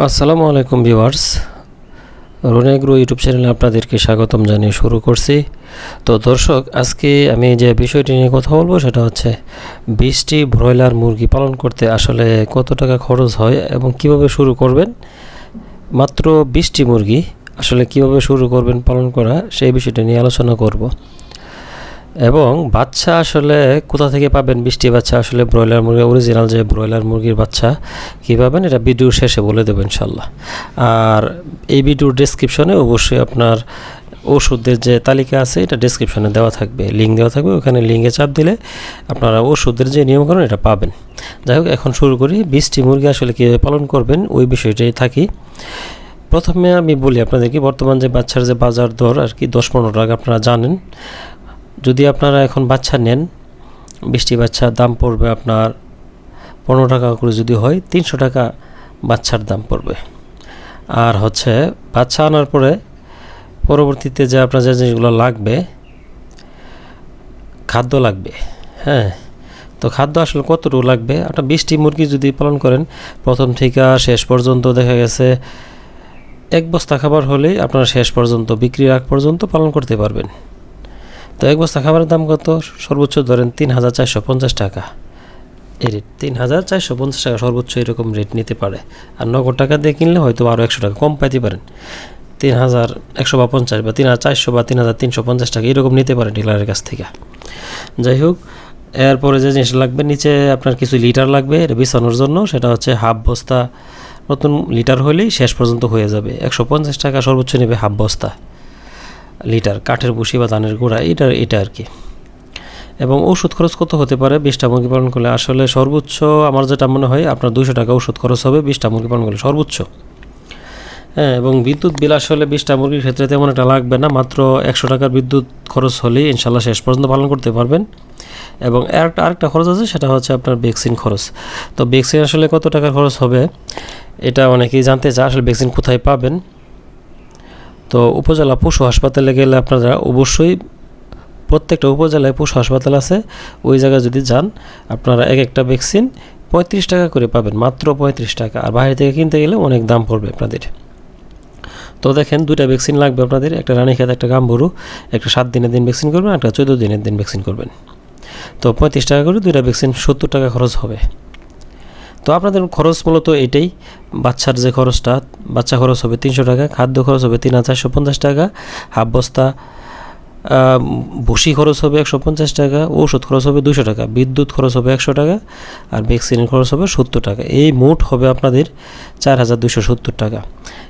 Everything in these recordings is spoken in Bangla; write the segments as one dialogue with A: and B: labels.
A: আসসালামু আলাইকুম ভিউয়ার্স। রোনেগ্রো ইউটিউব চ্যানেলে আপনাদেরকে স্বাগতম জানিয়ে শুরু করছি। তো দর্শক, আজকে আমি যে বিষয়টি নিয়ে কথা বলব সেটা হচ্ছে বিশটি ব্রয়লার মুরগি পালন করতে আসলে কত টাকা খরচ হয় এবং কীভাবে শুরু করবেন? মাত্র বিশটি মুরগি আসলে কীভাবে শুরু করবেন, পালন করা, সেই বিষয়টা নিয়ে আলোচনা করব। এবং বাচ্চা আসলে কোথা থেকে পাবেন? বৃষ্টি বাচ্চা আসলে ব্রয়লার মুরগি অরিজিনাল যে ব্রয়লার মুরগির বাচ্চা, কী পাবেন? এটা ভিডিওর শেষে বলে দেবো ইনশাল্লাহ আর এই ভিডিওর ডেসক্রিপশনে অবশ্যই আপনার ওষুধের যে তালিকা আছে, এটা ডেসক্রিপশনে দেওয়া থাকবে। লিঙ্ক দেওয়া থাকবে, ওখানে লিঙ্কে চাপ দিলে আপনারা ওষুধের যে নিয়মকানুন, এটা পাবেন। যাই হোক, এখন শুরু করি। বৃষ্টি মুরগি আসলে কীভাবে পালন করবেন, ওই বিষয়টাই থাকি। প্রথমে আমি বলি আপনাদেরকে, বর্তমান যে বাচ্চার যে বাজার দর আর কি, দশ পনেরো টাকা, আপনারা জানেন। যদি আপনারা এখন বাচ্চা নেন, বৃষ্টি বাচ্চার দাম পড়বে আপনার পনেরো টাকা করে যদি হয়, তিনশো টাকা বাচ্চার দাম পড়বে। আর হচ্ছে বাচ্চা আনার পরে পরবর্তীতে যে আপনার যে জিনিসগুলো লাগবে, খাদ্য লাগবে হ্যাঁ? তো খাদ্য আসলে কতটুকু লাগবে? আপনার বৃষ্টি মুরগি যদি পালন করেন, প্রথম থেকে শেষ পর্যন্ত দেখা গেছে এক বস্তা খাবার হলেই আপনারা শেষ পর্যন্ত, বিক্রির আগ পর্যন্ত পালন করতে পারবেন। তো এক বস্তা খাবারের দাম কত? সর্বোচ্চ ধরেন তিন হাজার চারশো পঞ্চাশ টাকা। এই রেট তিন হাজার চারশো পঞ্চাশ টাকা সর্বোচ্চ এরকম রেট নিতে পারে। আর নগদ টাকা দিয়ে কিনলে হয়তো আরও একশো টাকা কম পাইতে পারেন। তিন হাজার একশো বা পঞ্চাশ বা তিন হাজার চারশো বা তিন হাজার তিনশো পঞ্চাশ টাকা এরকম নিতে পারেন ডিলারের কাছ থেকে। যাই হোক, এরপরে যে জিনিস লাগবে, নিচে আপনার কিছু লিটার লাগবে, এটা বিছানোর জন্য। সেটা হচ্ছে হাফ বস্তা। নতুন লিটার হলেই শেষ পর্যন্ত হয়ে যাবে। একশো পঞ্চাশ টাকা সর্বোচ্চ নেবে হাফ বস্তা। লিটার কাঠের বুসি বা ধানের গুঁড়া এটা এটা আর কি। এবং ওষুধ খরচ কত হতে পারে? বিশটা মুরগি পালন করলে আসলে সর্বোচ্চ আমার যেটা মনে হয়, আপনার দুশো টাকা ওষুধ খরচ হবে বিশটা মুরগি পালন করলে সর্বোচ্চ। হ্যাঁ এবং বিদ্যুৎ বিল আসলে বিশটা মুরগির ক্ষেত্রে তেমন একটা লাগবে না, মাত্র একশো টাকার বিদ্যুৎ খরচ হলেই ইনশাল্লাহ শেষ পর্যন্ত পালন করতে পারবেন। এবং আরেকটা আরেকটা খরচ আছে, সেটা হচ্ছে আপনার ভ্যাকসিন খরচ। তো ভ্যাকসিন আসলে কত টাকার খরচ হবে? এটা অনেকেই জানতে চায়, আসলে ভ্যাকসিন কোথায় পাবেন? তো উপজেলা পশু হাসপাতালে গেলে আপনারা অবশ্যই প্রত্যেকটা উপজেলায় পশু হাসপাতাল আছে। ওই জায়গায় যদি যান, আপনারা এক একটা ভ্যাকসিন পঁয়ত্রিশ টাকা করে পাবেন, মাত্র পঁয়ত্রিশ টাকা। আর বাইরে থেকে কিনতে গেলে অনেক দাম পড়বে আপনাদের। তো দেখেন, দুইটা ভ্যাকসিন লাগবে আপনাদের, একটা রানীক্ষেত, একটা গাম্বুরু। একটা সাত দিনের দিন ভ্যাকসিন করবেন একটা চোদ্দ দিনের দিন ভ্যাকসিন করবেন। তো পঁয়ত্রিশ টাকা করে দুইটা ভ্যাকসিন সত্তর টাকা খরচ হবে। তো আপনাদের খরচ মূলত এটাই। বাচ্চার যে খরচটা, বাচ্চা খরচ হবে তিনশো টাকা, খাদ্য খরচ হবে তিন হাজার চারশো পঞ্চাশ টাকা, হাফ বস্তা ভুসি খরচ হবে একশো পঞ্চাশ টাকা ওষুধ খরচ হবে দুশো টাকা, বিদ্যুৎ খরচ হবে একশো টাকা আর ভ্যাকসিনের খরচ হবে সত্তর টাকা। এই মোট হবে আপনাদের চার হাজার দুশো সত্তর টাকা।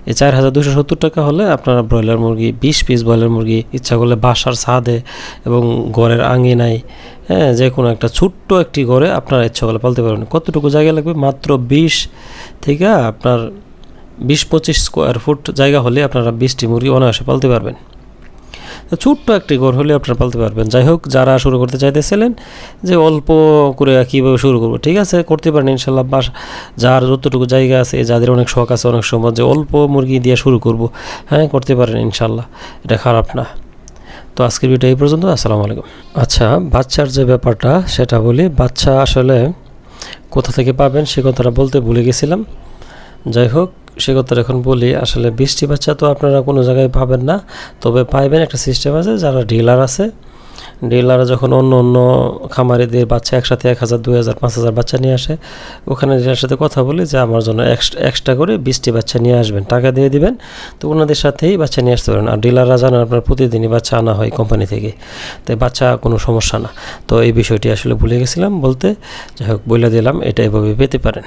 A: এই চার হাজার দুশো সত্তর টাকা হলে আপনারা ব্রয়লার মুরগি, বিশ পিস ব্রয়লার মুরগি ইচ্ছা করলে বাসার ছাদে এবং ঘরের আঙিনায় হ্যাঁ যে কোনো একটা ছোট্ট একটি ঘরে আপনারা ইচ্ছা করলে পালতে পারবেন। কতটুকু জায়গা লাগবে? মাত্র বিশ থেকে আপনার বিশ পঁচিশ স্কোয়ার ফুট জায়গা হলে আপনারা বিশটি মুরগি অনায়াসে পালতে পারবেন। ছোট্ট একটি ঘর হলে আপনারা পালতে পারবেন। যাই হোক, যারা শুরু করতে চাইতেছিলেন যে অল্প করে কীভাবে শুরু করব, ঠিক আছে, করতে পারেন ইনশাল্লাহ। বাস যার যতটুকু জায়গা আছে যাদের অনেক শখ আছে, অনেক সময় যে অল্প মুরগি দিয়ে শুরু করব হ্যাঁ করতে পারেন ইনশাল্লাহ। এটা খারাপ না। তো আজকের ভিডিও এই পর্যন্ত, আসসালামু আলাইকুম। আচ্ছা বাচ্চার যে ব্যাপারটা, সেটা বলি, বাচ্চা আসলে কোথা থেকে পাবেন সে কথাটা বলতে ভুলে গেছিলাম। যাই হোক সে কথাটা এখন বলি, আসলে বৃষ্টি বাচ্চা তো আপনারা কোনো জায়গায় পাবেন না, তবে পাইবেন একটা সিস্টেম আছে, যারা ডিলার আছে ডিলাররা যখন অন্য অন্য খামারিদের বাচ্চা একসাথে এক হাজার, দুই হাজার, পাঁচ হাজার বাচ্চা নিয়ে আসে, ওখানে ডিলার সাথে কথা বলি যে আমার জন্য এক্সট্রা করে বিশটি বাচ্চা নিয়ে আসবেন, টাকা দিয়ে দিবেন, তো ওনাদের সাথেই বাচ্চা নিয়ে আসতে পারেন আর ডিলাররা জানেন আপনার প্রতিদিনই বাচ্চা আনা হয় কোম্পানি থেকে, তাই বাচ্চা কোনো সমস্যা না, তো এই বিষয়টি আসলে ভুলে গেছিলাম বলতে, যাই হোক বলে দিলাম, এটা এভাবে পেতে পারেন।